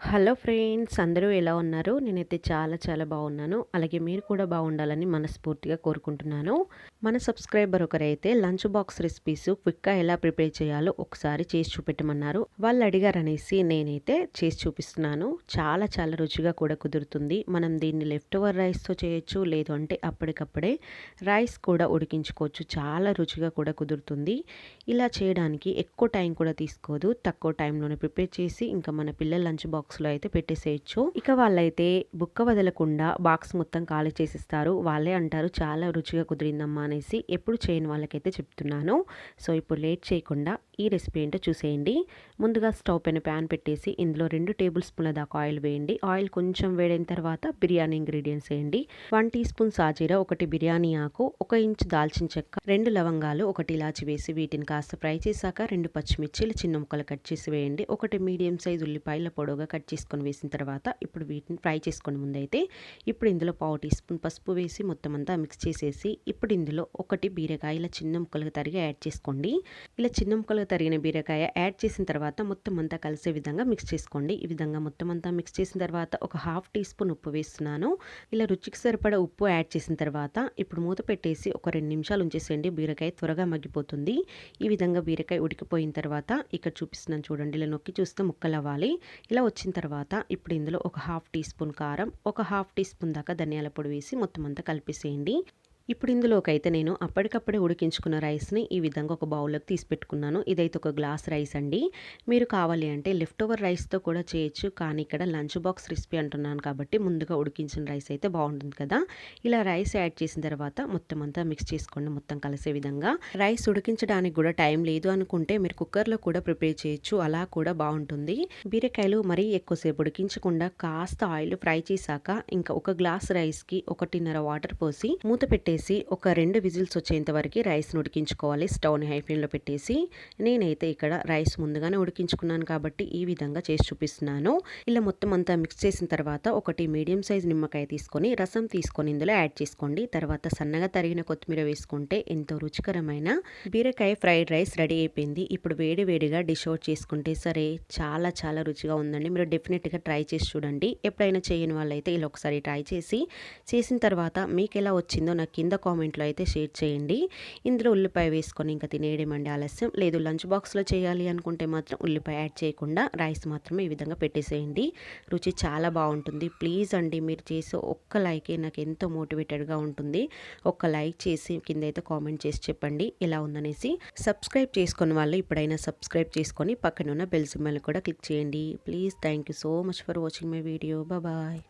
Hello friends అందరూ ఎలా ఉన్నారు? నేనైతే చాలా చాలా బాగున్నాను. అలాగే మీరు కూడా బాగుండాలని మనస్ఫూర్తిగా కోరుకుంటున్నాను. మన సబ్స్క్రైబర్ ఒకరైతే లంచ్ బాక్స్ రెసిపీస్ క్విక్గా ఎలా ప్రిపేర్ చేయాలో ఒకసారి చేసి చూపెట్టమన్నారు. వాళ్ళు అడిగారనేసి నేనైతే చేసి చూపిస్తున్నాను. చాలా చాలా రుచిగా కూడా కుదురుతుంది. మనం దీన్ని లెఫ్ట్ ఓవర్ రైస్తో చేయొచ్చు లేదు అంటే అప్పటికప్పుడే రైస్ కూడా ఉడికించుకోవచ్చు. చాలా రుచిగా కూడా కుదురుతుంది. ఇలా చేయడానికి ఎక్కువ టైం కూడా తీసుకోదు. తక్కువ టైంలోనే ప్రిపేర్ చేసి ఇంకా మన పిల్లల లంచ్ బాక్స్ బాక్స్లో అయితే పెట్టేసేయచ్చు. ఇక వాళ్ళైతే బుక్క వదలకుండా బాక్స్ మొత్తం ఖాళీ చేసిస్తారు. వాళ్ళే అంటారు చాలా రుచిగా కుదిరిందమ్మా అనేసి ఎప్పుడు చేయని వాళ్ళకైతే చెప్తున్నాను. సో ఇప్పుడు లేట్ చేయకుండా ఈ రెసిపీ ఏంటో చూసేయండి. ముందుగా స్టవ్ పైన ప్యాన్ పెట్టేసి ఇందులో రెండు టేబుల్ స్పూన్ల దాకా ఆయిల్ వేయండి. ఆయిల్ కొంచెం వేడైన తర్వాత బిర్యానీ ఇంగ్రీడియంట్స్ వేయండి. వన్ టీ స్పూన్ సాజీరా ఒకటి బిర్యానీ ఆకు ఒక ఇంచు దాల్చిన చెక్క రెండు లవంగాలు ఒకటి ఇలాచి వేసి వీటిని కాస్త ఫ్రై చేశాక రెండు పచ్చిమిర్చిలు చిన్న ముక్కలు కట్ చేసి వేయండి. ఒకటి మీడియం సైజ్ ఉల్లిపాయల పొడవుగా కట్ చేసుకొని వేసిన తర్వాత ఇప్పుడు వీటిని ఫ్రై చేసుకొని ముందైతే ఇప్పుడు ఇందులో పావు టీ స్పూన్ పసుపు వేసి మొత్తం అంతా మిక్స్ చేసేసి ఇప్పుడు ఇందులో ఒకటి బీరకాయ ఇలా చిన్న ముక్కలుగా తరిగి యాడ్ చేసుకోండి. ఇలా చిన్న ముక్కలుగా తరిగిన బీరకాయ యాడ్ చేసిన తర్వాత మొత్తం అంతా కలిసే విధంగా మిక్స్ చేసుకోండి. ఈ విధంగా మొత్తం అంతా మిక్స్ చేసిన తర్వాత ఒక హాఫ్ టీ స్పూన్ ఉప్పు వేస్తున్నాను. ఇలా రుచికి సరిపడా ఉప్పు యాడ్ చేసిన తర్వాత ఇప్పుడు మూత పెట్టేసి ఒక రెండు నిమిషాలు ఉంచేసేయండి. బీరకాయ త్వరగా మగ్గిపోతుంది. ఈ విధంగా బీరకాయ ఉడికిపోయిన తర్వాత ఇక్కడ చూపిస్తున్నాను చూడండి. ఇలా నొక్కి చూస్తే ముక్కలు అవ్వాలి ఇలా వచ్చిన తర్వాత ఇప్పుడు ఇందులో ఒక హాఫ్ టీ స్పూన్ కారం ఒక హాఫ్ టీ స్పూన్ దాకా ధనియాల పొడి వేసి మొత్తం అంతా కలిపేసేయండి. ఇప్పుడు ఇందులోకైతే నేను అప్పటికప్పుడే ఉడికించుకున్న రైస్ని ఈ విధంగా ఒక బౌల్లోకి తీసి పెట్టుకున్నాను. ఇదైతే ఒక గ్లాస్ రైస్ అండి. మీరు కావాలి అంటే లెఫ్ట్ ఓవర్ రైస్తో కూడా చేయొచ్చు. కానీ ఇక్కడ లంచ్ బాక్స్ రెసిపీ అంటున్నాను కాబట్టి ముందుగా ఉడికించిన రైస్ అయితే బాగుంటుంది కదా. ఇలా రైస్ యాడ్ చేసిన తర్వాత మొత్తం అంతా మిక్స్ చేసుకోండి. మొత్తం కలిసే విధంగా. రైస్ ఉడికించడానికి కూడా టైం లేదు అనుకుంటే మీరు కుక్కర్లో కూడా ప్రిపేర్ చేయొచ్చు. అలా కూడా బాగుంటుంది. బీరకాయలు మరీ ఎక్కువసేపు ఉడికించకుండా కాస్త ఆయిల్ ఫ్రై చేశాక ఇంకా ఒక గ్లాస్ రైస్కి ఒకటిన్నర వాటర్ పోసి మూత పెట్టేసి పెట్టేసి ఒక రెండు విజిల్స్ వచ్చేంత వరకు రైస్ని ఉడికించుకోవాలి. స్టవ్ని హై ఫ్లేమ్లో పెట్టేసి నేనైతే ఇక్కడ రైస్ ముందుగానే ఉడికించుకున్నాను కాబట్టి ఈ విధంగా చేసి చూపిస్తున్నాను. ఇలా మొత్తం అంతా మిక్స్ చేసిన తర్వాత ఒకటి మీడియం సైజ్ నిమ్మకాయ తీసుకొని రసం తీసుకొని ఇందులో యాడ్ చేసుకోండి. తర్వాత సన్నగా తరిగిన కొత్తిమీర వేసుకుంటే ఎంతో రుచికరమైన బీరకాయ ఫ్రైడ్ రైస్ రెడీ అయిపోయింది. ఇప్పుడు వేడి వేడిగా డిష్ అవుట్ చేసుకుంటే సరే చాలా చాలా రుచిగా ఉందండి. మీరు డెఫినెట్గా ట్రై చేసి చూడండి. ఎప్పుడైనా చేయని వాళ్ళైతే ఇలా ఒకసారి ట్రై చేసి చేసిన తర్వాత మీకు ఎలా వచ్చిందో నాకు కింద కామెంట్లో అయితే షేర్ చేయండి. ఇందులో ఉల్లిపాయ వేసుకొని ఇంకా తినేయడమండి ఆలస్యం. లేదు లంచ్ బాక్స్లో చేయాలి అనుకుంటే మాత్రం ఉల్లిపాయ యాడ్ చేయకుండా రైస్ మాత్రమే ఈ విధంగా పెట్టేసేయండి. రుచి చాలా బాగుంటుంది. ప్లీజ్ అండి మీరు చేసే ఒక్క లైకే నాకు ఎంతో మోటివేటెడ్గా ఉంటుంది. ఒక్క లైక్ చేసి కింద అయితే కామెంట్ చేసి చెప్పండి. ఎలా ఉందనేసి సబ్స్క్రైబ్ చేసుకున్న వాళ్ళు ఇప్పుడైనా సబ్స్క్రైబ్ చేసుకొని పక్కన ఉన్న బెల్ కూడా క్లిక్ చేయండి. Please thank you so much for watching my video. Bye.